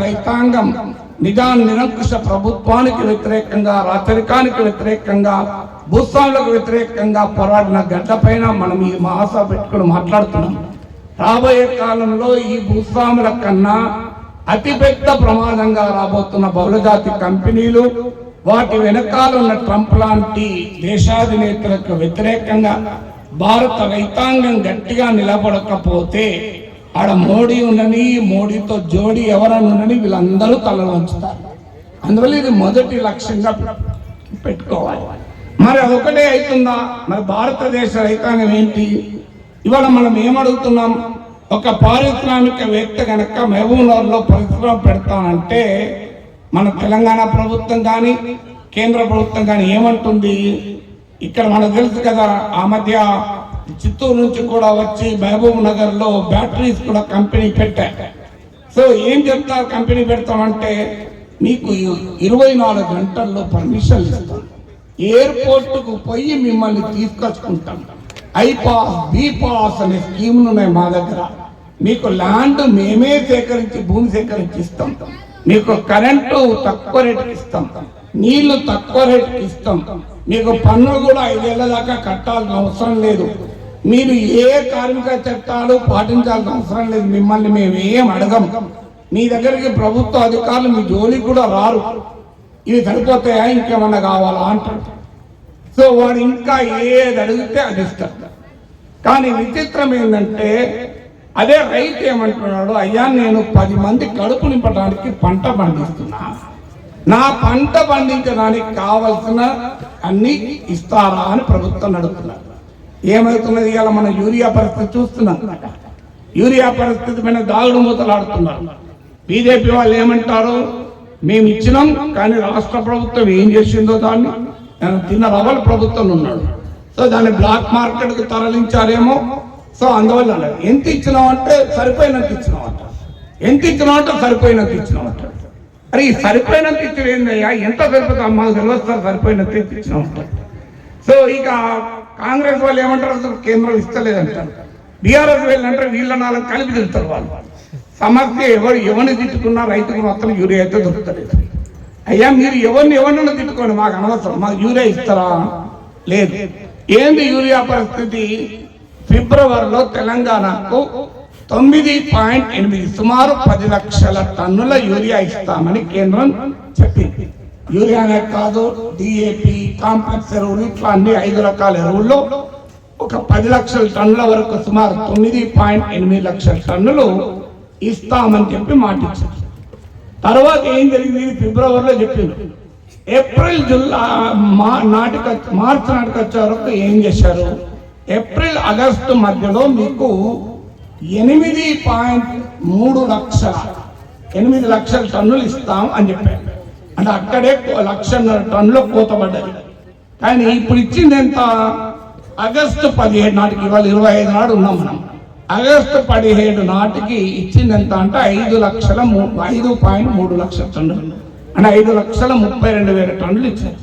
రైతాంగం నిజాన్ని నిరంకుశ ప్రభుత్వానికి వ్యతిరేకంగా రాచరికానికి వ్యతిరేకంగా భూస్వాములకు వ్యతిరేకంగా పోరాడిన గడ్డపైన మనం ఈ మహాసభ పెట్టుకుని మాట్లాడుతున్నాం. రాబోయే కాలంలో ఈ భూస్వాముల కన్నా అతిపెద్ద ప్రమాదంగా రాబోతున్న బహుళజాతి కంపెనీలు వాటి వెనకాల ఉన్న ట్రంప్ లాంటి దేశాధినేతలకు వ్యతిరేకంగా భారత రైతాంగం గట్టిగా నిలబడకపోతే ఆడ మోడీ ఉండని మోడీతో జోడీ ఎవరనున్నని వీళ్ళందరూ తల వంచుతారు అందువల్ల ఇది మొదటి లక్ష్యంగా పెట్టుకోవాలి. మరి అదొకటే అవుతుందా? మరి భారతదేశ రైతాంగం ఏంటి? ఇవాళ మనం ఏమడుగుతున్నాం? ఒక పారిశ్రామికవేత్త కనుక మహబూబ్నగర్లో పరిశ్రమ పెడతానంటే మన తెలంగాణ ప్రభుత్వం కానీ కేంద్ర ప్రభుత్వం కానీ ఏమంటుంది? ఇక్కడ మనకు తెలుసు కదా ఆ మధ్య చిత్తూరు నుంచి కూడా వచ్చి మహబూబ్ నగర్లో బ్యాటరీస్ కూడా కంపెనీ పెట్టారు సో ఏం చెప్తారు కంపెనీ పెడతామంటే మీకు ఇరవై నాలుగు గంటల్లో పర్మిషన్ ఇస్తాం. ఎయిర్పోర్ట్కు పోయి మిమ్మల్ని తీసుకొచ్చుకుంటాం. ఐపాస్ బీపాస్ బి పాస్ అనే స్కీమ్లు ఉన్నాయి మా దగ్గర. మీకు ల్యాండ్ మేమే సేకరించి భూమి సేకరించి ఇస్తాం. మీకు కరెంటు తక్కువ రేటుకి ఇస్తాం. నీళ్ళు తక్కువ రేటుకి ఇస్తాం. మీకు పన్నులు కూడా ఐదేళ్ళ దాకా కట్టాల్సిన అవసరం లేదు. మీరు ఏ కార్మిక చట్టాలు పాటించాల్సిన అవసరం లేదు. మిమ్మల్ని మేము ఏం అడగం. మీ దగ్గరికి ప్రభుత్వ అధికారులు మీ జోలికి కూడా రారు. ఇవి సరిపోతాయా? ఇంకేమన్నా కావాలా? అంటారు. సో వాడు ఇంకా ఏది అడిగితే అది ఇస్తారు కానీ విచిత్రం ఏంటంటే అదే రైతు ఏమంటున్నాడు అయ్యా నేను పది మంది కడుపు నింపడానికి పంట పండిస్తున్నా. నా పంట పండించడానికి కావలసిన అన్ని ఇస్తారా? అని ప్రభుత్వం నడుపుతున్నారు. ఏమవుతున్నది? ఇవాళ మన యూరియా పరిస్థితి చూస్తున్నాం. యూరియా పరిస్థితి పైన దాగుడు మూతలాడుతున్నారు. బీజేపీ వాళ్ళు ఏమంటారు? మేము ఇచ్చినాం కానీ రాష్ట్ర ప్రభుత్వం ఏం చేసిందో దాన్ని? తిన్న రవల ప్రభుత్వం ఉన్నాడు. సో దాన్ని బ్లాక్ మార్కెట్కు తరలించారేమో? సో అందువల్ల ఎంత ఇచ్చినామంటే సరిపోయినంత ఇచ్చినామంట ఎంత ఇచ్చినామంటే సరిపోయినంత ఇచ్చినామంట అరే ఈ సరిపోయినంత ఇచ్చిన ఏందయ్యా? ఎంత సరిపోతా మాకు తెలియదు సార్ సరిపోయినంత ఇచ్చినాం సో ఇక కాంగ్రెస్ వాళ్ళు ఏమంటారు? అసలు కేంద్రం ఇస్తలేదంటారు బీఆర్ఎస్ వీళ్ళు అంటారు వీళ్ళ నాలుగు కలిపి తిరుగుతారు వాళ్ళు. సమస్య ఎవరు ఎవరిని తిట్టుకున్నా రైతుకు మొత్తం యూరియా అయితే దొరుకుతలేదు. అయ్యా మీరు ఎవరిని ఎవరినైనా తిట్టుకోండి. మాకు అనవసరం. మాకు యూరియా ఇస్తారా? లేదు. ఏంది యూరియా పరిస్థితి? ఫిబ్రవరిలో తెలంగాణకు తొమ్మిది పాయింట్ ఎనిమిది సుమారు పది లక్షల టన్నుల యూరియా ఇస్తామని కేంద్రం చెప్పింది. యూరియానే కాదు డిఏపి కాంప్లెక్స్ ఎరువులు ఇట్లా అన్ని ఐదు రకాల ఎరువుల్లో ఒక పది లక్షల టన్నుల వరకు సుమారు తొమ్మిది పాయింట్ ఎనిమిది లక్షల టన్నులు ఇస్తామని చెప్పి మాటిచ్చారు. తర్వాత ఏం జరిగింది? ఫిబ్రవరిలో చెప్పింది ఏప్రిల్ జుల్లా మా నాటిక మార్చ్ నాటికి వచ్చే వరకు ఏం చేశారు? ఏప్రిల్ ఆగస్టు మధ్యలో మీకు ఎనిమిది పాయింట్ మూడు లక్షల ఎనిమిది లక్షల టన్నులు ఇస్తాం అని చెప్పారు. అంటే అక్కడే లక్షన్నర టన్నులు కోతపడ్డది కానీ ఇప్పుడు ఇచ్చింది ఎంత? ఆగస్టు పదిహేడు నాటికి ఇవాళ ఇరవై ఐదు నాడు ఉన్నాం మనం. ఆగస్టు పదిహేడు నాటికి ఇచ్చింది ఎంత అంటే ఐదు లక్షల ఐదు పాయింట్ మూడు లక్షల టన్నులు. అంటే ఐదు లక్షల ముప్పై రెండు వేల టన్నులు ఇచ్చారు.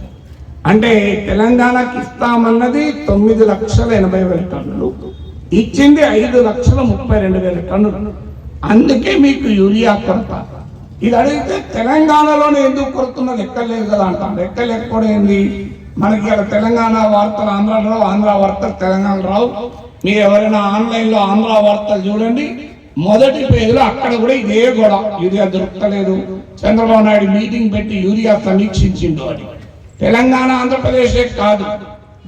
అంటే తెలంగాణకి ఇస్తామన్నది తొమ్మిది లక్షల ఎనభై వేల టన్నులు. ఇచ్చింది ఐదు లక్షల ముప్పై రెండు వేల టన్నులు. అందుకే మీకు యూరియా కొరత. ఇది అడిగితే తెలంగాణలోనే ఎందుకు కొడుతున్నది? ఎక్కలేదు కదా అంటారు ఎక్కలేకపోవడం ఏంది? మనకి ఇక్కడ తెలంగాణ వార్తలు ఆంధ్రాలో రావు ఆంధ్ర వార్తలు తెలంగాణ రావు. మీరు ఎవరైనా ఆన్లైన్లో ఆంధ్ర వార్తలు చూడండి. మొదటి పేజీలో అక్కడ కూడా ఇదే గొడ యూరియా దొరకలేదు. చంద్రబాబు నాయుడు మీటింగ్ పెట్టి యూరియా సమీక్షించిండు అని. తెలంగాణ ఆంధ్రప్రదేశే కాదు.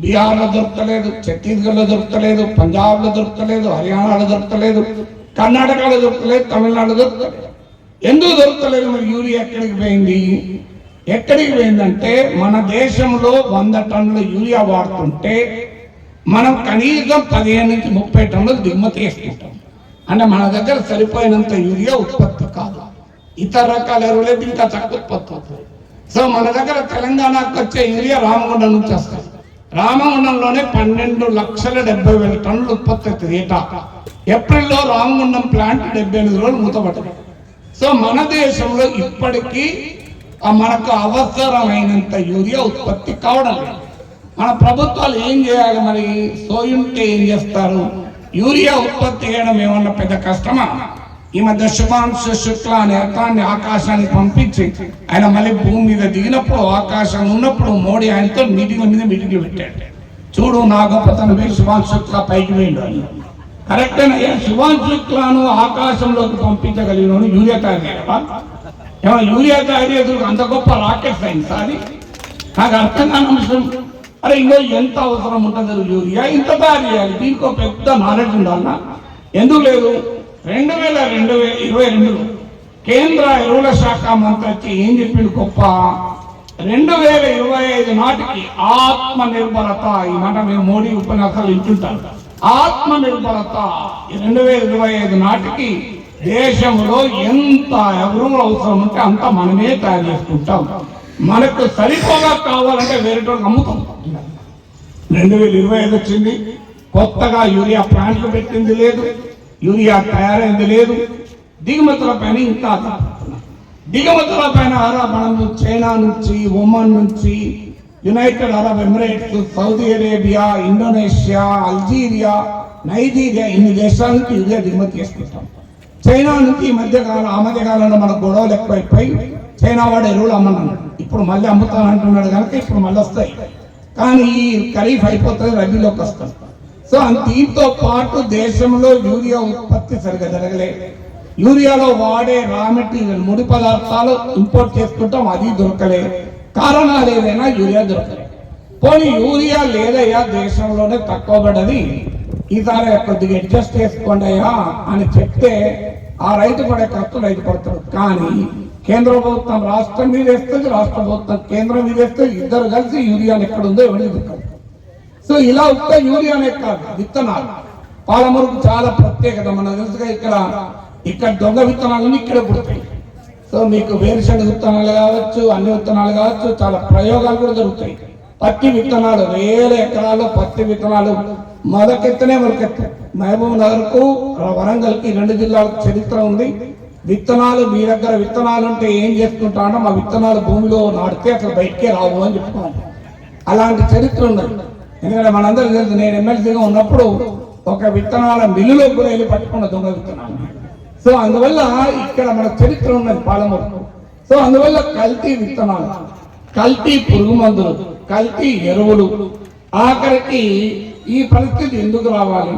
బీహార్లో దొరకలేదు ఛత్తీస్గఢ్లో దొరకలేదు పంజాబ్లో దొరకలేదు హర్యానాలో దొరకలేదు కర్ణాటకలో దొరకలేదు తమిళనాడు దొరకలేదు. ఎందుకు దొరకలేదు మరి యూరియా ఎక్కడికి పోయింది? ఎక్కడికి పోయిందంటే మన దేశంలో వంద టన్నుల యూరియా వాడుతుంటే మనం కనీసం పదిహేను నుంచి ముప్పై టన్నులు దిగుమతి చేసుకుంటాం. అంటే మన దగ్గర సరిపోయినంత యూరియా ఉత్పత్తి కాదు. ఇతర రకాల ఎరువులైతే ఇంకా తక్కువ ఉత్పత్తి అవుతుంది సో మన దగ్గర తెలంగాణకు వచ్చే యూరియా రామగుండం నుంచి వస్తుంది రామగుండంలోనే పన్నెండు లక్షల డెబ్బై వేల టన్నులు ఉత్పత్తి అవుతుంది ఏటా. ఏప్రిల్లో రామగుండం ప్లాంట్ డెబ్బై ఎనిమిది రోజులు మూతపడ్డది. సో మన దేశంలో ఇప్పటికీ మనకు అవసరమైనంత యూరియా ఉత్పత్తి కావడం మన ప్రభుత్వాలు ఏం చేయాలి మరి? సోయుంటే ఏం చేస్తారు? యూరియా ఉత్పత్తి చేయడం ఏమన్నా పెద్ద కష్టమా? ఈ మధ్య శుభాంశు శుక్ల అనే అర్థాన్ని ఆకాశానికి పంపించి ఆయన మళ్ళీ భూమి మీద దిగినప్పుడు ఆకాశం ఉన్నప్పుడు మోడీ ఆయనతో మీటింగ్ మీద మీటింగ్లు పెట్టాడు. చూడు నా గొప్పతనం వేసి శుభాంశు శుక్ల పైకి వేయండి అని. కరెక్టేనయ్యా? శుభాంశు శుక్లాను ఆకాశంలోకి పంపించగలిగిన యూరియా తయారు ఏమో యూరియా తయారు చేసి అంత గొప్ప రాకెట్ సైన్స్ అది? నాకు అర్థం కాని అంశం అరే ఇంకో ఎంత అవసరం ఉంటుంది యూరియా? ఇంత తయారు చేయాలి. దీనికి ఒక పెద్ద నాలెడ్జ్ ఉండాలన్నా ఎందుకు లేదు? రెండు వేల రెండు వేల ఇరవై రెండులో కేంద్ర ఎరువుల శాఖ మంత్రి వచ్చి ఏం చెప్పిండు గొప్ప? రెండు వేల ఇరవై ఐదు నాటికి ఆత్మ నిర్భరత ఈ మాట మేము మోడీ ఉపన్యాసాలు ఇచ్చుంటారు ఆత్మ నిర్భరత రెండు వేల ఇరవై ఐదు నాటికి దేశంలో ఎంత ఎరువులు అవసరం ఉంటే అంత మనమే తయారు చేసుకుంటాం. మనకు సరిపోగా కావాలంటే వేరేటోళ్ళు నమ్ముతాం. రెండు వేల ఇరవై ఐదు వచ్చింది. కొత్తగా యూరియా ప్లాంట్లు పెట్టింది లేదు. యూరియా తయారైంది లేదు. దిగుమతుల పైన ఇంకా దిగుమతుల పైన అరబ్ మనం చైనా నుంచి ఒమన్ నుంచి United Arab Emirates Saudi Arabia Indonesia Algeria Nigeria ఇన్ని దేశాల నుంచి యూరియా దిగుమతి చేసుకుంటాం. చైనా నుంచి ఈ మధ్యకాలం ఆ మధ్యకాలంలో మనకు గొడవలు ఎక్కువైపోయి చైనా వాడు ఎరువులు అమ్మన్నాడు ఇప్పుడు మళ్ళీ అమ్ముతానంటున్నాడు కనుక ఇప్పుడు మళ్ళీ వస్తాయి. కానీ ఈ ఖరీఫ్ అయిపోతుంది రబీలోకి వస్తాం. సో దీంతో పాటు దేశంలో యూరియా ఉత్పత్తి సరిగ్గా జరగలే యూరియాలో వాడే రా మెటీరియల్ ముడి పదార్థాలు ఇంపోర్ట్ చేసుకుంటాం అది దొరకలేదు. కారణాలు ఏదైనా యూరియా దొరకదు. పోనీ యూరియా లేదయ్యా దేశంలోనే తక్కువ పడ్డది ఈసారి కొద్దిగా అడ్జస్ట్ చేసుకోండి అయ్యా అని చెప్తే ఆ రైతు పడే ఖర్చు రైతు పడతాడు కానీ కేంద్ర ప్రభుత్వం రాష్ట్రం మీద వేస్తుంది రాష్ట్ర ప్రభుత్వం కేంద్రం మీద వేస్తుంది ఇద్దరు కలిసి యూరియాని ఎక్కడ ఉందో ఎవరికి దిక్కదు సో ఇలా ఉంటే యూరియానే కాదు విత్తనాలు. పాలమూరుకు చాలా ప్రత్యేకత. మన తెలుసుగా ఇక్కడ ఇక్కడ దొంగ విత్తనాలన్నీ ఇక్కడే పుడతాయి. సో మీకు వేరుశనగ విత్తనాలు కావచ్చు అన్ని విత్తనాలు కావచ్చు చాలా ప్రయోగాలు కూడా జరుగుతాయి. పత్తి విత్తనాలు వేల ఎకరాల్లో పత్తి విత్తనాలు మొదకెత్తనే మొదకెత్త మహబూబ్ నగర్కు వరంగల్కి రెండు జిల్లాలకు చరిత్ర ఉంది. విత్తనాలు మీ దగ్గర విత్తనాలు ఉంటే ఏం చేసుకుంటానో మా విత్తనాలు భూమిలో నాటితే అసలు బయటకే రావు అని చెప్పుకోవాలి. అలాంటి చరిత్ర ఉన్నది. ఎందుకంటే మనందరికీ తెలుసు నేను ఎమ్మెల్సీగా ఉన్నప్పుడు ఒక విత్తనాల మిల్లులో కూడా వెళ్ళి పట్టుకున్న దొంగ విత్తనాలు. సో అందువల్ల ఇక్కడ మన చరిత్ర ఉన్నది పాలమూరు. సో అందువల్ల కల్తీ విత్తనాలు కల్తీ పురుగు మందులు కల్తీ ఎరువులు. ఆఖరికి ఈ పరిస్థితి ఎందుకు రావాలి?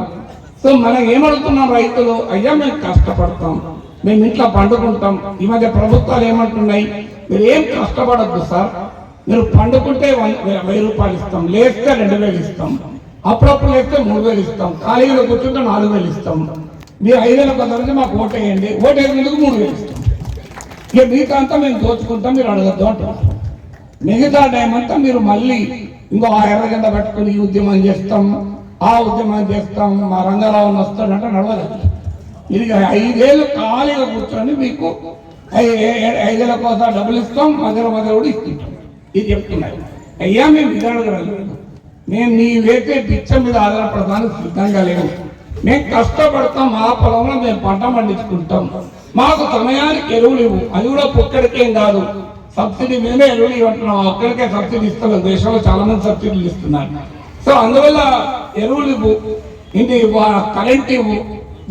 సో మనం ఏమడుగుతున్నాం రైతులు? అయ్యా మేము కష్టపడతాం. మేము ఇంట్లో పండుకుంటాం. ఈ మధ్య ప్రభుత్వాలు ఏమంటున్నాయి? మీరు ఏం కష్టపడద్దు సార్. మీరు పండుకుంటే వెయ్యి రూపాయలు ఇస్తాం. లేస్తే రెండు వేలు ఇస్తాం. అప్పుడప్పుడు లేస్తే మూడు వేలు ఇస్తాం. ఖాళీలో కూర్చుంటే నాలుగు వేలు ఇస్తాం. మీరు ఐదు వేల కొందరికి మాకు ఓటేయండి ఓటేసినందుకు మూడు వేలు? ఇస్తాం ఇక మిగతా అంతా మేము దోచుకుంటాం మీరు అడగద్దు అంటాం మిగతా టైం అంతా మీరు మళ్ళీ ఇంకో ఆ ఎర్ర కింద పెట్టుకుని ఈ ఉద్యమం చేస్తాం ఆ ఉద్యమం చేస్తాం మా రంగారావుని వస్తాడంటే నడవలేదు ఇది ఐదేళ్ళు ఖాళీగా కూర్చొని మీకు ఐదేళ్ళ కోసం డబ్బులు ఇస్తాం మధ్యలో మధ్యలో కూడా ఇస్తుంటాం. ఇది చెప్తున్నారు. అయ్యా మేము ఇది మేము నీ వేసే పిచ్చ మీద ఆధారపడదానికి సిద్ధంగా లేదు మేము కష్టపడతాం మా పొలంలో మేము పంట పండించుకుంటాం. మాకు సమయానికి ఎరువులు ఇవ్వు అది కూడా ఒక్కడికేం కాదు. సబ్సిడీ మేమే ఎరువులు ఇవ్వంటున్నాం. ఒక్కడికే సబ్సిడీ ఇస్తున్నాం దేశంలో చాలా మంది సబ్సిడీలు ఇస్తున్నారు. సో అందువల్ల ఎరువులు ఇవ్వు ఇంటి కరెంట్ ఇవ్వు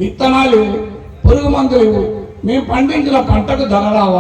విత్తనాలు ఇవ్వు పురుగు మందులు ఇవ్వు మేము పండించిన పంటకు ధర రావాలి.